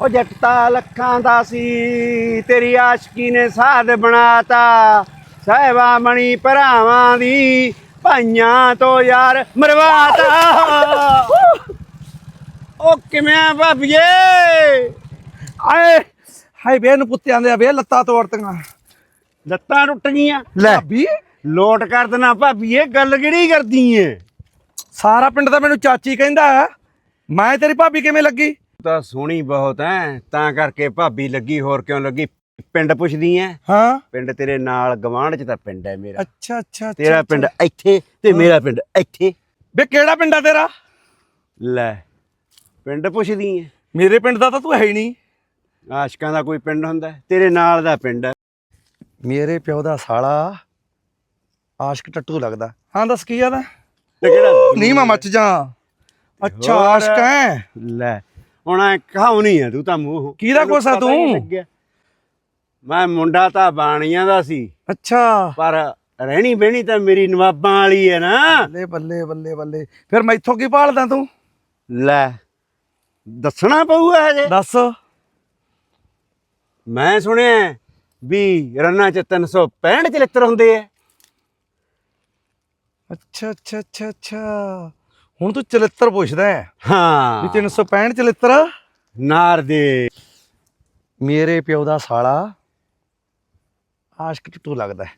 ਉਹ ਜੱਟ ਲੱਖਾਂ ਦਾ ਸੀ ਤੇਰੀ ਆਸ਼ਕੀ ਨੇ ਸਾਧ ਬਣਾਤਾ। ਸਹਿਬਾ ਮਣੀ ਭਰਾਵਾਂ ਦੀ ਭਾਈਆਂ ਤੋਂ ਯਾਰ ਮਰਵਾਤਾ। ਉਹ ਕਿਵੇਂ ਆ ਭਾਬੀਏ? ਆਏ ਹਾਏ ਵੇ ਨੂੰ ਪੁੱਤਿਆਂ ਦੇ ਵੇ ਲੱਤਾਂ ਤੋੜਤੀਆਂ। ਲੱਤਾਂ ਟੁੱਟ ਗਈਆਂ ਲੈ। ਭਾਬੀ ਲੋਟ ਕਰ ਦੇਣਾ ਭਾਬੀਏ ਗੱਲ ਕਿਹੜੀ ਕਰਦੀ ਏ? ਸਾਰਾ ਪਿੰਡ ਤਾਂ ਮੈਨੂੰ ਚਾਚੀ ਕਹਿੰਦਾ। ਮੈਂ ਤੇਰੀ ਭਾਬੀ ਕਿਵੇਂ ਲੱਗੀ? ਤੂੰ ਸੋਹਣੀ ਬਹੁਤ ਐ ਤਾਂ ਕਰਕੇ ਭਾਬੀ ਲੱਗੀ ਹੋਰ ਕਿਉਂ ਲੱਗੀ? ਪਿੰਡ ਪੁੱਛਦੀ ਐ। ਹਾਂ। ਪਿੰਡ ਤੇਰੇ ਨਾਲ ਗਵਾਂਢ ਚ ਤਾਂ ਪਿੰਡ ਐ ਮੇਰਾ। ਅੱਛਾ ਅੱਛਾ ਤੇਰਾ। ਪਿੰਡ ਇੱਥੇ ਤੇ ਮੇਰਾ ਪਿੰਡ ਇੱਥੇ। ਵੇ ਕਿਹੜਾ ਪਿੰਡ ਆ ਤੇਰਾ? ਲੈ ਪਿੰਡ ਪੁੱਛਦੀ ਐ। ਮੇਰੇ ਪਿੰਡ ਦਾ ਤਾਂ ਤੂੰ ਹੈ ਹੀ ਨਹੀਂ। ਆਸ਼ਕਾਂ ਦਾ ਕੋਈ ਪਿੰਡ ਹੁੰਦਾ? ਤੇਰੇ ਨਾਲ ਦਾ ਪਿੰਡ ਹੈ ਮੇਰੇ ਪਿਓ ਦਾ ਸਾਲਾ ਆਸ਼ਕ ਟੱਟੂ ਲੱਗਦਾ। ਹਾਂ ਦੱਸ ਕੀ ਆਦਾ ਤੇ ਕਿਹੜਾ ਨਹੀਂ ਮੈਂ ਮੱਚ ਜਾ। ਅੱਛਾ ਹੋਰ। ਆਸ਼ਕ ਹੈ ਲੈ ਹੁਣ ਐ ਕਹਾਉਣੀ ਐ ਤੂੰ ਤਾਂ ਮੂੰਹ। ਕਿਹਦਾ ਆ ਪਤਾ ਹੀ ਨਹੀਂ ਤੂੰ? ਲੱਗਿਆ। ਮੈਂ ਮੁੰਡਾ ਤਾਂ ਬਾਣੀਆਂ ਦਾ ਸੀ। ਅੱਛਾ। ਪਰ ਰਹਿਣੀ ਬਹਿਣੀ ਤਾਂ ਮੇਰੀ ਨਵਾਬਾਂ ਵਾਲੀ ਐ ਨਾ। ਬੱਲੇ ਬੱਲੇ ਬੱਲੇ ਬੱਲੇ। ਫਿਰ ਮੈਥੋਂ ਕੀ ਭਾਲਦਾ ਤੂੰ? ਲੈ ਦੱਸਣਾ ਪਊਗਾ ਹਜੇ ਦੱਸ। ਮੈਂ ਸੁਣਿਆ ਵੀ ਰੰਨਾ ਚ 365 ਚਲਿੱਤਰ ਹੁੰਦੇ ਐ। ਅੱਛਾ ਅੱਛਾ ਅੱਛਾ ਅੱਛਾ। ਹੁਣ ਤੂੰ ਚਲਿੱਤਰ ਪੁੱਛਦਾ ਹੈ। ਵੀ ਹਾਂ 365 ਚਲਿੱਤਰ ਨਾਰ ਦੇ। ਮੇਰੇ ਪਿਓ ਦਾ ਸਾਲਾ ਆਸ਼ਕ ਟੱਟੂ ਲੱਗਦਾ ਹੈ।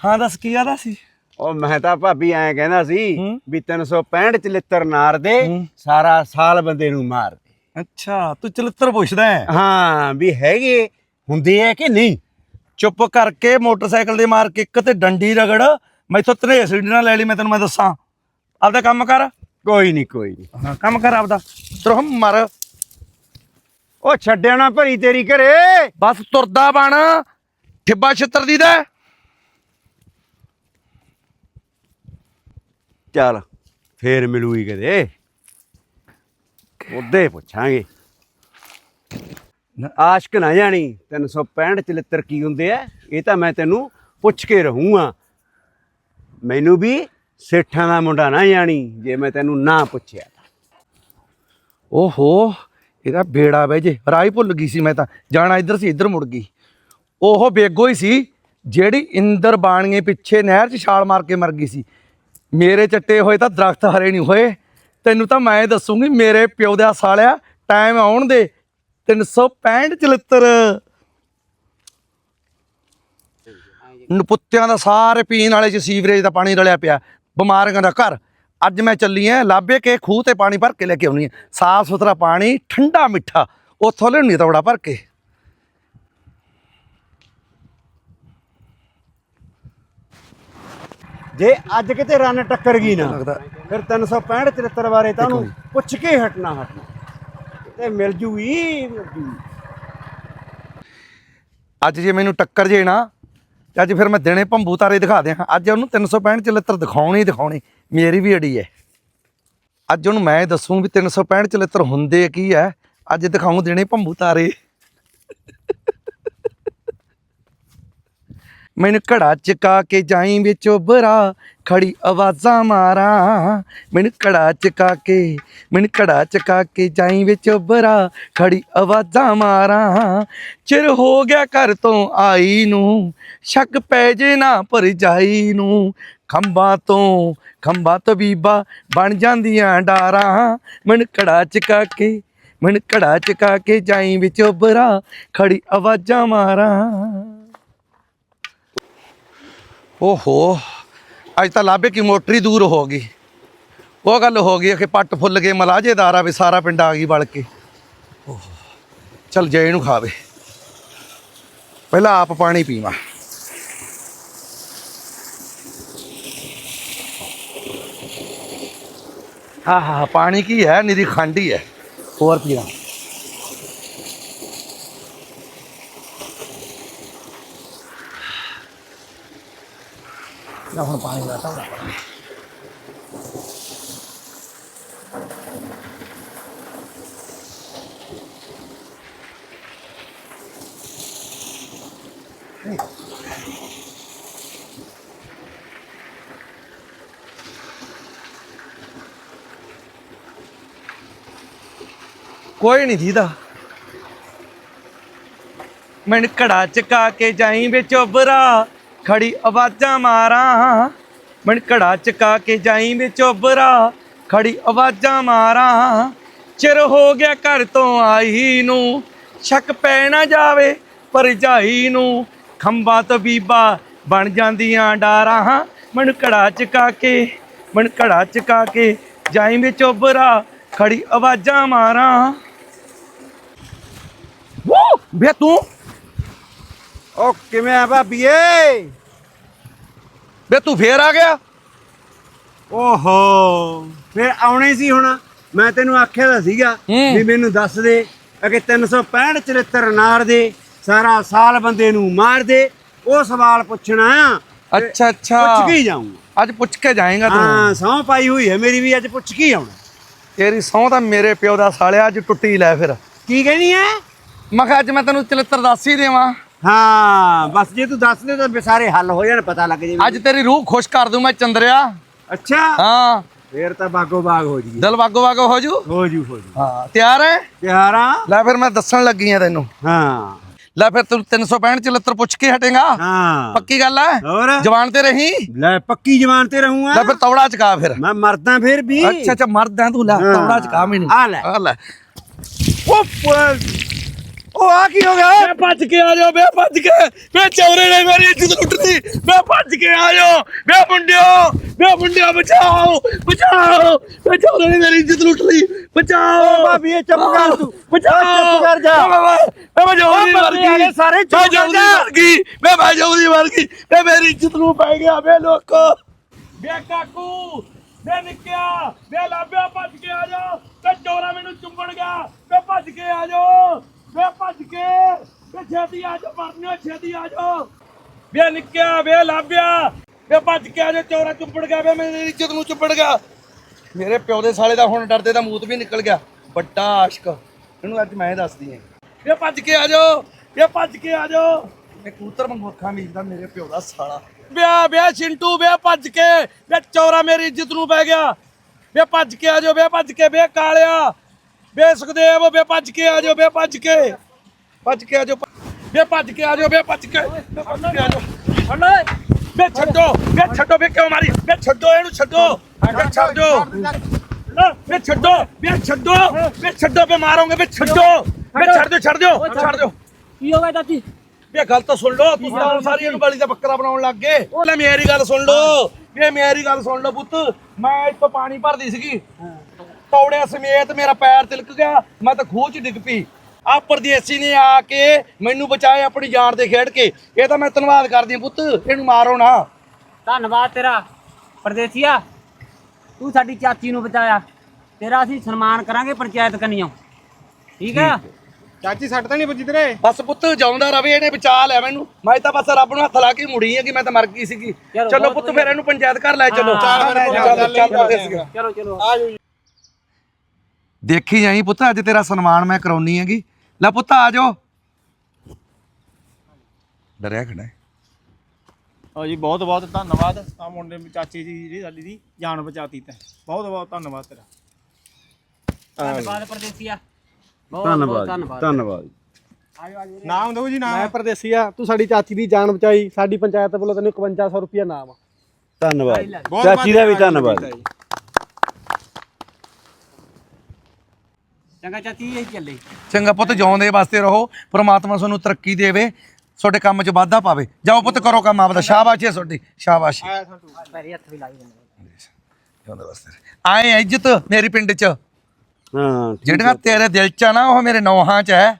ਹਾਂ ਦੱਸ ਕੀ ਆਦਾ ਸੀ? ਉਹ ਮੈਂ ਤਾਂ ਭਾਬੀ ਐਂ ਕਹਿੰਦਾ ਸੀ ਹੂੰ। ਵੀ 365 ਚਲਿੱਤਰ ਨਾਰ ਦੇ ਹੂੰ। ਸਾਰਾ ਸਾਲ ਬੰਦੇ ਨੂੰ ਮਾਰ ਦੇ। ਅੱਛਾ ਤੂੰ ਚਲਿੱਤਰ ਪੁੱਛਦਾ ਹੈ? ਹਾਂ ਵੀ ਹੈਗੇ ਹੁੰਦੇ ਐ ਕਿ ਨਹੀਂ? ਚੁੱਪ ਕਰਕੇ ਮੋਟਰਸਾਈਕਲ ਦੇ ਮਾਰ ਕੇ ਇੱਕ ਤੇ ਡੰਡੀ ਰਗੜ ਮੈਥੋਂ ਤਰੇ ਸਿਲੰਡਰ ਨਾਲ ਲੈ ਲਈ ਮੈਂ ਤੈਨੂੰ ਮੈਂ ਦੱਸਾਂ। ਆਪਦਾ ਕੰਮ ਕਰ। ਕੋਈ ਨਹੀਂ ਕੋਈ ਨਹੀਂ ਹਾਂ ਕੰਮ ਕਰ ਆਪਦਾ। ਤਰਹ ਮਰ। ਉਹ ਛੱਡਿਆ ਨਾ ਭਰੀ ਤੇਰੀ ਘਰੇ। ਬਸ ਤੁਰਦਾ ਬਣ। ਠਿੱਬਾ ਛਿੱਤਰ ਦੀ ਦਾ। ਚੱਲ ਫੇਰ ਮਿਲੂਗੀ ਕਦੇ। ਉਹਦੇ ਪੁੱਛਾਂਗੇ। ਆਸ਼ਕ ਨਾ ਜਾਣੀ 365 ਚਲਿੱਤਰ ਕੀ ਹੁੰਦੇ ਆ? ਇਹ ਤਾਂ ਮੈਂ ਤੈਨੂੰ ਪੁੱਛ ਕੇ ਰਹੂੰਗਾ। ਮੈਨੂੰ ਵੀ ਸੇਠਾਂ ਦਾ ਮੁੰਡਾ ਨਾ ਜਾਣੀ, ਜੇ ਮੈਂ ਤੈਨੂੰ ਨਾ ਪੁੱਛਿਆ ਓਹੋ, ਇਹਦਾ ਬੇੜਾ ਬਹਿ ਜੇ, ਰਾਹ ਹੀ ਭੁੱਲ ਗਈ ਸੀ ਮੈਂ ਤਾਂ। ਜਾਣਾ ਇੱਧਰ ਸੀ, ਇੱਧਰ ਮੁੜ ਗਈ। ਉਹ ਬੇਗੋ ਹੀ ਸੀ, ਜਿਹੜੀ ਇੰਦਰ ਬਾਣੀਏ ਪਿੱਛੇ ਨਹਿਰ 'ਚ ਛਾਲ ਮਾਰ ਕੇ ਮਰ ਗਈ ਸੀ। ਮੇਰੇ ਚੱਟੇ ਹੋਏ ਤਾਂ ਦਰਖਤ ਹਰੇ ਨਹੀਂ ਹੋਏ। ਤੈਨੂੰ ਤਾਂ ਮੈਂ ਦੱਸੂਗੀ, ਮੇਰੇ ਪਿਓ ਦਾ ਸਾਲਿਆ ਟਾਈਮ ਆਉਣ ਦੇ 365 ਚਲਿੱਤਰ। ਨਪੁੱਤਿਆਂ ਦਾ ਸਾਰੇ ਪੀਣ ਵਾਲੇ ਚ ਸੀਵਰੇਜ ਦਾ ਪਾਣੀ ਰਲਿਆ ਪਿਆ। ਬਿਮਾਰੀਆਂ ਦਾ ਘਰ। ਅੱਜ ਮੈਂ ਚੱਲੀ ਐ ਲਾਬੇ ਕੇ ਖੂਹ ਤੇ ਪਾਣੀ ਭਰ ਕੇ ਲੈ ਕੇ ਆਉਣੀ ਐ ਸਾਫ਼ ਸੁਥਰਾ ਪਾਣੀ ਠੰਡਾ ਮਿੱਠਾ। ਉੱਥੋਂ ਲਿਆਉਣੀ ਤੌੜਾ ਭਰ ਕੇ। ਜੇ ਅੱਜ ਕਿਤੇ ਰਨ ਟੱਕਰ ਗਈ ਨਾ ਲੱਗਦਾ। ਫਿਰ 365 73 ਬਾਰੇ ਤਾਂ ਉਹਨੂੰ ਪੁੱਛ ਕੇ ਹਟਣਾ ਹਟਣਾ। ਤੇ ਮਿਲ ਜੂਗੀ ਮਿਲ ਜੂਗੀ। ਅੱਜ ਜੇ ਮੈਨੂੰ ਟੱਕਰ ਜੇ ਨਾ ਤੇ ਅੱਜ ਫਿਰ ਮੈਂ ਦਿਨੇ ਭੰਬੂ ਤਾਰੇ ਦਿਖਾ ਦਿਆਂ ਅੱਜ ਉਹਨੂੰ 365 ਚਲਿੱਤਰ ਦਿਖਾਉਣੀ ਹੀ ਦਿਖਾਉਣੀ। ਮੇਰੀ ਵੀ ਅੜੀ ਹੈ ਅੱਜ ਉਹਨੂੰ ਮੈਂ ਦੱਸੂ ਵੀ 365 ਚਲਿੱਤਰ ਹੁੰਦੇ ਕੀ ਹੈ ਅੱਜ ਦਿਖਾਉਂ ਦਿਨੇ ਭੰਬੂ ਤਾਰੇ। ਮੈਨੂੰ ਘੜਾ ਚਕਾ ਕੇ ਜਾਈ ਵਿੱਚ ਉਬਰਾ ਖੜੀ ਆਵਾਜ਼ਾਂ ਮਾਰਾਂ। ਮੈਨੂੰ ਘੜਾ ਚਕਾ ਕੇ, ਮੈਨੂੰ ਘੜਾ ਚਕਾ ਕੇ ਜਾਈ ਵਿੱਚ ਉਬਰਾ ਖੜੀ ਆਵਾਜ਼ਾਂ ਮਾਰਾਂ। ਚਿਰ ਹੋ ਗਿਆ ਘਰ ਤੋਂ ਆਈ ਨੂੰ, ਸ਼ੱਕ ਪੈ ਜੇ ਨਾ ਪਰ ਜਾਈ ਨੂੰ। ਖੰਭਾਂ ਤੋਂ ਖੰਭਾਂ ਤੋਂ ਬੀਬਾ ਬਣ ਜਾਂਦੀਆਂ ਡਾਰਾਂ। ਮੈਨੂੰ ਘੜਾ ਚਕਾ ਕੇ, ਮੈਨੂੰ ਘੜਾ ਚਕਾ ਕੇ ਜਾਈ ਵਿੱਚ ਉਬਰਾ ਖੜੀ ਆਵਾਜ਼ਾਂ ਮਾਰਾਂ। ਓਹੋ, ਅੱਜ ਤਾਂ ਲਾਭੇ ਕੀ ਮੋਟਰੀ ਦੂਰ ਹੋ ਗਈ। ਉਹ ਗੱਲ ਹੋ ਗਈ ਕਿ ਪੱਟ ਫੁੱਲ ਗਏ ਮਲਾਜੇਦਾਰ ਆ ਵੀ ਸਾਰਾ ਪਿੰਡ ਆ ਗਈ ਵਲ ਕੇ ਓਹੋ, ਚੱਲ ਜੇ ਇਹਨੂੰ ਖਾਵੇ। ਪਹਿਲਾਂ ਆਪ ਪਾਣੀ ਪੀਵਾਂ। ਹਾਂ ਹਾਂ ਪਾਣੀ ਕੀ ਹੈ? ਨਿਰੀ ਖੰਡ ਹੀ ਹੈ। ਹੋਰ ਪੀਣਾ। ਨਾ ਹੁਣ ਪਾਣੀ ਦਾ ਤਾਂ ਕੋਈ ਨਹੀਂ ਦੀਦਾ। ਮੈਨੂੰ ਘੜਾ ਚਕਾ ਕੇ ਜਾਈ ਵਿੱਚ ਉਬਰਾ ਖੜੀ ਆਵਾਜ਼ਾਂ ਮਾਰਾਂ। ਮੈਨੂੰ ਘੜਾ ਚਕਾ ਕੇ ਜਾਈ ਵਿੱਚ ਉਬਰਾ ਖੜੀ ਆਵਾਜ਼ਾਂ ਮਾਰਾਂ। ਚਿਰ ਹੋ ਗਿਆ ਘਰ ਤੋਂ ਆਈ ਨੂੰ। ਸ਼ੱਕ ਪੈ ਨਾ ਜਾਵੇ ਭਰਜਾਈ ਨੂੰ। ਖੰਭਾਂ ਤੋਂ ਬੀਬਾ ਬਣ ਜਾਂਦੀਆਂ ਡਾਰਾਂ। ਮੈਨੂੰ ਘੜਾ ਚਕਾ ਕੇ ਮੈਨੂੰ ਘੜਾ ਚਕਾ ਕੇ ਜਾਈ ਵਿੱਚ ਉਬਰਾ ਖੜੀ ਆਵਾਜ਼ਾਂ ਮਾਰਾਂ। ਵੂ ਬੇ ਤੂੰ ਉਹ ਕਿਵੇਂ ਆ ਭਾਬੀਏ ਬੇ ਤੂੰ ਫੇਰ ਆ ਗਿਆ? ਓਹੋ ਫਿਰ ਆਉਣੇ ਸੀ ਹੁਣ। ਮੈਂ ਤੈਨੂੰ ਆਖਿਆ ਤਾਂ ਸੀਗਾ ਹੂੰ। ਵੀ ਮੈਨੂੰ ਦੱਸ ਦੇ ਅਗੇ 365 74 ਨਾਰ ਦੇ ਸਾਰਾ ਸਾਲ ਬੰਦੇ ਨੂੰ ਮਾਰ ਦੇ ਉਹ ਸਵਾਲ ਪੁੱਛਣਾ ਆ। ਅੱਛਾ ਅੱਛਾ। ਪੁੱਛ ਕੇ ਹੀ ਜਾਊਂਗਾ। ਅੱਜ ਪੁੱਛ ਕੇ ਜਾਏਗਾ ਤੂੰ। ਹਾਂ ਸਹੁੰ ਪਾਈ ਹੋਈ ਹੈ ਮੇਰੀ ਵੀ ਅੱਜ ਪੁੱਛ ਕੇ ਹੀ ਆਉਣਾ। ਤੇਰੀ ਸਹੁੰ ਤਾਂ ਮੇਰੇ ਪਿਓ ਦਾ ਸਾਲਿਆ ਅੱਜ ਟੁੱਟੀ ਲੈ ਫਿਰ। ਕੀ ਕਹਿਣੀ ਹੈ ਮੈਂ ਕਿਹਾ ਅੱਜ ਮੈਂ ਤੈਨੂੰ ਚਲਿੱਤਰ ਦੱਸ ਹੀ ਦੇਵਾਂ। ਹਾਂ ਬਸ ਜੇ ਤੂੰ ਦੱਸ ਦੇ ਤਾਂ ਸਾਰੇ ਹੱਲ ਹੋ ਜਾਣ ਪਤਾ ਲੱਗ ਜੇ ਅੱਜ ਤੇਰੀ ਰੂਹ ਖੁਸ਼ ਕਰ ਦੂੰ ਮੈਂ ਚੰਦਰਿਆ। ਅੱਛਾ। ਹਾਂ। ਫੇਰ ਤਾਂ ਬਾਗੋ ਬਾਗ ਹੋ ਜੀ। ਦਿਲ ਵਾਗੋ ਵਾਗੋ ਹੋ ਜੂ? ਹੋ ਜੂ ਹੋ ਜੂ। ਹਾਂ ਤਿਆਰ ਹੈ ਪਿਆਰਾ ਲੈ ਫਿਰ ਮੈਂ ਦੱਸਣ ਲੱਗੀ ਆ ਤੈਨੂੰ। ਹਾਂ। ਲੈ ਫਿਰ ਤੂੰ 365 ਚਲਿੱਤਰ ਪੁੱਛ ਕੇ ਹਟੇਗਾ। ਹਾਂ। ਪੱਕੀ ਗੱਲ ਹੈ ਹੋਰ? ਜਵਾਨ ਤੇ ਰਹੀ? ਲੈ ਪੱਕੀ ਜਵਾਨ ਤੇ ਰਹੂੰਗਾ ਲੈ ਫਿਰ ਤੌੜਾ ਚਕਾ ਫਿਰ। ਮੈਂ ਮਰਦਾ ਫਿਰ ਵੀ। ਅੱਛਾ ਅੱਛਾ ਮਰਦਾ ਤੂੰ ਲੈ। ਤੌੜਾ ਚਕਾ ਮੈਨੂੰ। ਆ ਲੈ। ਆ ਲੈ। ਉਹ ਉਹ ਆ ਕੀ ਹੋ ਗਿਆ? ਵੇ ਭੱਜ ਕੇ ਆ ਜਾਓ ਵੇ ਭੱਜ ਕੇ। ਵੇ ਚੌਰੇ ਨੇ ਮੇਰੀ ਇੱਜ਼ਤ ਲੁੱਟਦੀ ਵੇ ਭੱਜ ਕੇ ਆ ਜਾਓ। ਵੇ ਮੁੰਡਿਓ ਵੇ ਮੁੰਡਿਓ ਬਚਾਓ ਬਚਾਓ। ਵੇ ਚੌਰੇ ਨੇ ਮੇਰੀ ਇੱਜ਼ਤ ਲੁੱਟ ਲਈ ਬਚਾਓ ਭਾਬੀ, ਇਹ ਚੁੱਪ ਕਰ ਤੂੰ। ਬਚਾਓ। ਚੁੱਪ ਕਰ ਜਾ। ਵੇ ਮੈਂ ਜੋਰੀ ਓ ਮਰ ਬੰਦੇ ਆ ਗਈ ਗਏ, ਸਾਰੇ ਚੁੱਪ ਮੈਂ ਕਰ ਜੋਰੀ ਜਾ। ਮਰ ਗਈ ਵੇ ਮੈਂ ਜੋਰੀ ਮਰ ਗਈ ਵੇ ਮੇਰੀ ਇੱਜ਼ਤ ਨੂੰ ਪੈ ਗਿਆ ਵੇ ਲੋਕੋ। ਵੇ ਕਾਕੂ ਵੇ ਨਿੱਕਿਆ ਵੇ ਲਾਬਿਆ ਭੱਜ ਕੇ ਆ ਜਾਓ। ਵੇ ਚੋਰਾ ਮੈਨੂੰ ਚੁੰਬੜ ਗਿਆ। ਵੇ ਭੱਜ ਕੇ ਆ ਜਾਓ ਵੇ ਭੱਜ ਕੇ, ਵੇ ਛੇਤੀ ਆ ਜਾਓ ਮਰਨਿਓ ਛੇਤੀ ਆ ਜਾਓ। ਵੇ ਨਿੱਕਿਆ, ਵੇ ਲਾਬਿਆ, ਵੇ ਭੱਜ ਕੇ ਆ ਜਾਓ ਚੋਰਾ ਚੁੰਬੜ ਗਿਆ, ਵੇ ਮੇਰੀ ਇੱਜ਼ਤ ਨੂੰ ਚੁੰਬੜ ਗਿਆ। ਮੇਰੇ ਪਿਓ ਦੇ ਸਾਲੇ ਦਾ ਹੁਣ ਡਰਦੇ ਦਾ ਮੂਤ ਵੀ ਨਿਕਲ ਗਿਆ। ਵੱਡਾ ਆਸ਼ਕ, ਇਹਨੂੰ ਅੱਜ ਮੈਂ ਦੱਸਦੀ ਆਂ ਵੇ ਭੱਜ ਕੇ ਆ ਜਾਓ, ਵੇ ਭੱਜ ਕੇ ਆ ਜਾਓ। ਇਹ ਕੂਤਰ ਵਾਂਗੂ ਅੱਖਾਂ ਮੀਚਦਾ ਮੇਰੇ ਪਿਓ ਦਾ ਸਾਲਾ। ਵਿਆਹ ਵਿਆਹ ਚਿੰਟੂ ਵੇ ਭੱਜ ਕੇ, ਵੇ ਚੌਰਾ ਮੇਰੀ ਇੱਜ਼ਤ ਨੂੰ ਪੈ ਗਿਆ। ਵੇ ਭੱਜ ਕੇ ਆ ਜਾਓ, ਵੇ ਭੱਜ ਕੇ, ਵੇ ਕਾਲਿਆ। ਵੇ ਸੁਖਦੇਵ ਵੇ ਭੱਜ ਕੇ ਆ ਜਾਓ ਵੇ ਭੱਜ ਕੇ। ਭੱਜ ਕੇ ਆ ਜਾਓ ਵੇ ਭੱਜ ਕੇ ਆ ਜਾਓ ਵੇ ਭੱਜ ਕੇ। ਵੇ ਭੱਜ ਕੇ ਆ ਜਾਓ ਵੇ ਛੱਡੋ ਵੇ ਛੱਡੋ ਵੇ ਕਿਉਂ ਮਾਰੀ? ਵੇ ਛੱਡੋ ਇਹਨੂੰ ਛੱਡੋ। ਵੇ ਛੱਡੋ ਵੇ ਛੱਡੋ ਵੇ ਛੱਡੋ। ਵੇ ਛੱਡੋ ਵੇ ਮਾਰੋਗੇ ਵੇ ਛੱਡੋ। ਵੇ ਛੱਡ ਦਿਓ ਛੱਡ ਦਿਓ ਛੱਡ। ਦਿਓ। ਕੀ ਹੋ ਗਿਆ ਚਾਚੀ? ਇਹ ਗੱਲ ਤਾਂ ਸੁਣ ਲਓ ਤੁਸੀਂ ਤਾਂ ਸਾਰੀ ਇਹਨੂੰ ਬਲੀ ਦਾ ਬੱਕਰਾ ਬਣਾਉਣ ਲੱਗ ਗਏ। ਲੈ ਮੇਰੀ ਗੱਲ ਸੁਣ ਲਓ ਇਹ ਮੇਰੀ ਗੱਲ ਸੁਣ ਲਓ ਪੁੱਤ। ਮੈਂ ਇੱਥੋਂ ਪਾਣੀ ਭਰਦੀ ਸੀਗੀ। ਤੌੜੇ ਸਮੇਤ ਮੇਰਾ ਪੈਰ ਤਿਲਕ ਗਿਆ ਮੈਂ ਤਾਂ ਖੂਹ 'ਚ ਡਿੱਗ ਪਈ। ਆ ਪਰਦੇਸੀ ਨੇ ਆ ਕੇ ਮੈਨੂੰ ਬਚਾਏ ਆਪਣੀ ਜਾਨ ਤੇ ਖੇਡ ਕੇ। ਇਹ ਤਾਂ ਮੈਂ ਧੰਨਵਾਦ ਕਰਦੀ ਹਾਂ ਪੁੱਤ ਇਹਨੂੰ ਮਾਰੋ ਨਾ। ਧੰਨਵਾਦ ਤੇਰਾ ਪਰਦੇਸੀਆ। ਤੂੰ ਸਾਡੀ ਚਾਚੀ ਨੂੰ ਬਚਾਇਆ। ਤੇਰਾ ਅਸੀਂ ਸਨਮਾਨ ਕਰਾਂਗੇ ਪੰਚਾਇਤ ਕੰਨੀਓ। ਠੀਕ ਹੈ। ਚਾਚੀ ਸੱਟ ਤਾਂ ਨਹੀਂ ਵੱਜੀ ਤੇਰੇ? ਬਸ ਪੁੱਤ ਜਾਉਂਦਾ ਰਵੇ ਇਹਨੇ ਬਚਾ ਲਿਆ ਮੈਨੂੰ। ਮੈਂ ਤਾਂ ਬਸ ਰੱਬ ਨੂੰ ਹੱਥ ਲਾ ਕੇ ਮੁੜੀ ਆ ਕਿ ਮੈਂ ਤਾਂ ਮਰ ਗਈ ਸੀਗੀ। ਚਲੋ, ਪੁੱਤ ਫਿਰ ਇਹਨੂੰ ਪੰਚਾਇਤ ਘਰ ਲੈ ਚਲੋ। ਚੱਲ, ਚੱਲ, ਚੱਲ, ਚੱਲ, ਪਰਦੇਸੀਆ। ਚਲੋ ਚਲੋ। ਦੇਖੀ ਜਾਈ ਪੁੱਤ ਅੱਜ ਤੇਰਾ ਸਨਮਾਨ ਮੈਂ ਕਰਾਉਣੀ ਹੈਗੀ। ਲੈ ਪੁੱਤ ਆ ਜਾਓ। ਡਰਿਆ ਖੜਾ ਹੈ। ਹਾਂ ਜੀ ਬਹੁਤ ਬਹੁਤ ਧੰਨਵਾਦ। ਆ ਮੁੰਡੇ ਦੀ ਚਾਚੀ ਜੀ ਜਿਹੜੀ ਸਾਡੀ ਦੀ ਜਾਨ ਬਚਾਤੀ ਤੈਂ। ਬਹੁਤ ਬਹੁਤ ਧੰਨਵਾਦ ਤੇਰਾ। ਧੰਨਵਾਦ ਪਰਦੇਸੀਆ ਬਹੁਤ ਧੰਨਵਾਦ ਧੰਨਵਾਦ। ਧੰਨਵਾਦ ਨਾਮ ਦਿਓ ਜੀ ਮੈਂ ਨਾਮ ਪਰਦੇਸੀ ਆ ਤੂੰ ਸਾਡੀ ਚਾਚੀ ਦੀ ਜਾਨ ਬਚਾਈ। ਸਾਡੀ ਪੰਚਾਇਤ ਵੱਲੋਂ ਤੈਨੂੰ 5100 ਰੁਪਇਆ ਨਾਮ ਆ। ਧੰਨਵਾਦ ਬਹੁਤ ਚਾਚੀ ਦਾ ਵੀ ਧੰਨਵਾਦ ਧੰਨਵਾਦ ਜੀ। ਚੰਗਾ ਚਾਚੀ ਇਹ ਚੱਲੇ। ਚੰਗਾ ਪੁੱਤ ਜਿਉਂਦੇ ਵਾਸਤੇ ਰਹੋ ਪ੍ਰਮਾਤਮਾ ਤੁਹਾਨੂੰ ਤਰੱਕੀ ਦੇਵੇ ਤੁਹਾਡੇ ਕੰਮ 'ਚ ਵਾਧਾ ਪਾਵੇ। ਜਾਓ ਪੁੱਤ ਕਰੋ ਕੰਮ ਆਪਦਾ ਸ਼ਾਬਾਸ਼ ਹੈ ਤੁਹਾਡੀ ਸ਼ਾਬਾਸ਼। ਆਇਆ ਸੰਤੂ ਪੈਰੀ ਹੱਥ ਵੀ ਲਾਈ ਦਿੰਦੇ ਜਿਉਂਦੇ ਵਾਸਤੇ ਆਏ ਆ ਇੱਜ਼ਤ ਮੇਰੀ ਪਿੰਡ 'ਚ। ਹਾਂ ਜਿਹੜੀਆਂ ਤੇਰੇ ਦਿਲ 'ਚ ਆ ਨਾ ਉਹ ਮੇਰੇ ਨੌਹਾਂ 'ਚ ਹੈ।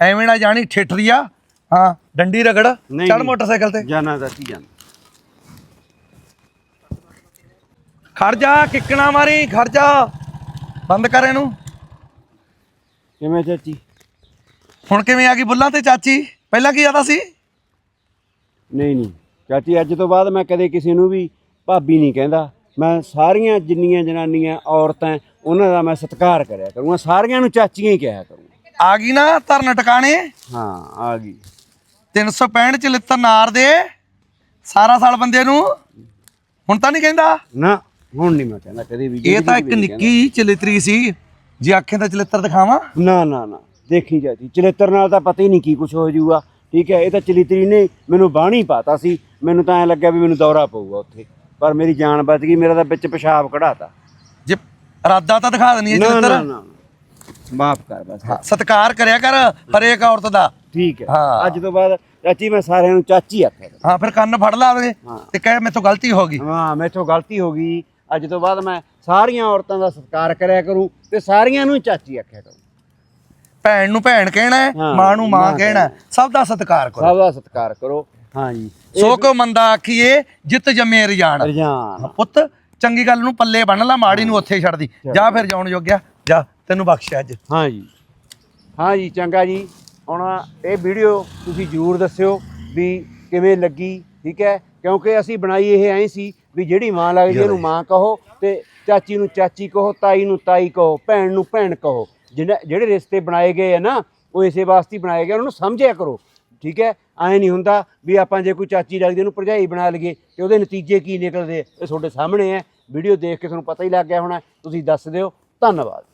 ਐਵੇਂ ਨਾ ਜਾਣੀ ਠਿੱਠਰੀਆ ਹਾਂ ਡੰਡੀ ਰਗੜ ਚੜ। ਮੋਟਰਸਾਈਕਲ ਤੇ। ਦਾ ਕੀ ਜਾਨਾ ਖੜ ਜਾ ਕਿੱਕਣਾ ਮਾਰੀ ਖੜ ਜਾ। ਬੰਦ ਕਰ ਇਹਨੂੰ। ਕਿਵੇਂ ਚਾਚੀ? ਹੁਣ ਕਿਵੇਂ ਆ ਗਈ ਬੁੱਲਾਂ ਤੇ ਚਾਚੀ? ਪਹਿਲਾਂ ਕੀ ਆਦਾ ਸੀ? ਨਹੀਂ ਨਹੀਂ। ਚਾਚੀ ਅੱਜ ਤੋਂ ਬਾਅਦ ਮੈਂ ਕਦੇ ਕਿਸੇ ਨੂੰ ਵੀ ਭਾਬੀ ਨਹੀਂ ਕਹਿੰਦਾ। ਮੈਂ ਸਾਰੀਆਂ ਜਿੰਨੀਆਂ ਜਨਾਨੀਆਂ ਔਰਤਾਂ ਉਹਨਾਂ ਦਾ ਮੈਂ ਸਤਿਕਾਰ ਕਰਿਆ ਕਰੂੰਗਾ। ਸਾਰੀਆਂ ਨੂੰ ਚਾਚੀਆਂ ਹੀ ਕਿਹਾ ਕਰੂੰਗਾ। ਆ ਗਈ ਨਾ ਧਰਨ ਟਿਕਾਣੇ? ਹਾਂ ਆ ਗਈ। 365 ਚ ਲਿੱਤਰ ਨਾਰ ਦੇ ਸਾਰਾ ਸਾਲ ਬੰਦੇ ਨੂੰ? ਹੁਣ ਤਾਂ ਨਹੀਂ ਕਹਿੰਦਾ? ਨਾ ਹੁਣ ਨਹੀਂ ਮੈਂ ਕਹਿੰਦਾ ਕਦੇ ਵੀ। ਇਹ ਤਾਂ ਇੱਕ ਨਿੱਕੀ ਚਲਿੱਤਰੀ ਸੀ। ਜੇ ਆਖੇ ਤਾਂ ਚਲਿੱਤਰ ਦਿਖਾਵਾਂ। ਨਾ ਨਾ ਨਾ। ਦੇਖੀ ਚਾਚੀ ਚਲਿੱਤਰ ਨਾਲ ਤਾਂ ਪਤਾ ਹੀ ਨਹੀਂ ਕੀ ਕੁਝ ਹੋ ਜਾਊਗਾ। ਠੀਕ ਹੈ ਇਹ ਤਾਂ ਚਲੀਤਰੀ ਨੇ ਮੈਨੂੰ ਬਾਣੀ ਪਾਤਾ ਸੀ। ਮੈਨੂੰ ਤਾਂ ਐ ਲੱਗਿਆ ਵੀ ਮੈਨੂੰ ਦੌਰਾ ਪਊਗਾ ਉੱਥੇ। ਪਰ ਮੇਰੀ ਜਾਨ ਬਚ ਗਈ ਮੇਰਾ ਤਾਂ ਵਿੱਚ ਪਿਸ਼ਾਬ ਕਢਾਤਾ। ਜੇ ਇਰਾਦਾ ਤਾਂ ਦਿਖਾ ਹੈ ਨਾ ਨਾ ਮਾਫ ਕਰ ਬਸ। ਸਤਿਕਾਰ ਕਰਿਆ ਕਰ ਹਰੇਕ ਔਰਤ ਦਾ। ਠੀਕ ਹੈ। ਹਾਂ। ਅੱਜ ਤੋਂ ਬਾਅਦ ਚਾਚੀ ਮੈਂ ਸਾਰਿਆਂ ਨੂੰ ਚਾਚੀ ਆਖਿਆ। ਹਾਂ ਫਿਰ ਕੰਨ ਫੜ ਲਾਵੇ ਹਾਂ। ਤੇ ਕਹੇ ਮੇਥੋਂ ਗਲਤੀ ਹੋ ਗਈ। ਹਾਂ ਮੈਥੋਂ ਗਲਤੀ ਹੋ ਗਈ। ਅੱਜ ਤੋਂ ਬਾਅਦ ਮੈਂ ਸਾਰੀਆਂ ਔਰਤਾਂ ਦਾ ਸਤਿਕਾਰ ਕਰਿਆ ਕਰੂੰ ਤੇ ਸਾਰੀਆਂ ਨੂੰ ਚਾਚੀ ਆਖਿਆ ਕਰੂੰ। ਭੈਣ ਨੂੰ ਭੈਣ ਕਹਿਣਾ ਹੈ, ਹਾਂ, ਮਾਂ ਨੂੰ ਮਾਂ ਮਾਂ ਕਹਿਣਾ ਹੈ। ਸਭ ਦਾ ਸਤਿਕਾਰ ਕਰੋ। ਸਭ ਦਾ ਸਤਿਕਾਰ ਕਰੋ ਹਾਂਜੀ ਸੋ ਕੋ ਮੰਦਾ ਆਖੀਏ ਜਿੱਤ ਜੰਮੇ ਰਜਾਨ। ਰਜਾਨ। ਪੁੱਤ ਚੰਗੀ ਗੱਲ ਨੂੰ ਪੱਲੇ ਬੰਨ ਲਾ ਮਾੜੀ ਨੂੰ ਉੱਥੇ ਛੱਡ ਦੀ। ਜਾ ਫਿਰ ਜਾਉਣ ਜੋਗਿਆ ਜਾ ਤੈਨੂੰ ਬਖਸ਼ਿਆ ਅੱਜ। ਹਾਂਜੀ ਹਾਂਜੀ ਚੰਗਾ ਜੀ। ਹੁਣ ਇਹ ਵੀਡੀਓ ਤੁਸੀਂ ਜਰੂਰ ਦੱਸਿਓ ਵੀ ਕਿਵੇਂ ਲੱਗੀ ਠੀਕ ਹੈ? ਕਿਉਂਕਿ ਅਸੀਂ ਬਣਾਈ ਇਹ ਐਂ ਸੀ ਵੀ ਜਿਹੜੀ ਮਾਂ ਲੱਗਦੀ ਇਹਨੂੰ ਮਾਂ ਕਹੋ ਤੇ ਚਾਚੀ ਨੂੰ ਚਾਚੀ ਕਹੋ ਤਾਈ ਨੂੰ ਤਾਈ ਕਹੋ ਭੈਣ ਨੂੰ ਭੈਣ ਕਹੋ। ਜਿਹੜਾ ਜਿਹੜੇ ਰਿਸ਼ਤੇ ਬਣਾਏ ਗਏ ਆ ਨਾ ਉਹ ਇਸੇ ਵਾਸਤੇ ਬਣਾਏ ਗਏ ਉਹਨਾਂ ਨੂੰ ਸਮਝਿਆ ਕਰੋ। ਠੀਕ ਹੈ? ਐਂ ਨਹੀਂ ਹੁੰਦਾ ਵੀ ਆਪਾਂ ਜੇ ਕੋਈ ਚਾਚੀ ਲੱਗਦੀ ਉਹਨੂੰ ਭਰਜਾਈ ਬਣਾ ਲਈਏ ਤੇ ਉਹਦੇ ਨਤੀਜੇ ਕੀ ਨਿਕਲਦੇ ਇਹ ਤੁਹਾਡੇ ਸਾਹਮਣੇ ਹੈ। ਵੀਡੀਓ ਦੇਖ ਕੇ ਤੁਹਾਨੂੰ ਪਤਾ ਹੀ ਲੱਗ ਗਿਆ ਹੋਣਾ ਤੁਸੀਂ ਦੱਸ ਦਿਓ। ਧੰਨਵਾਦ।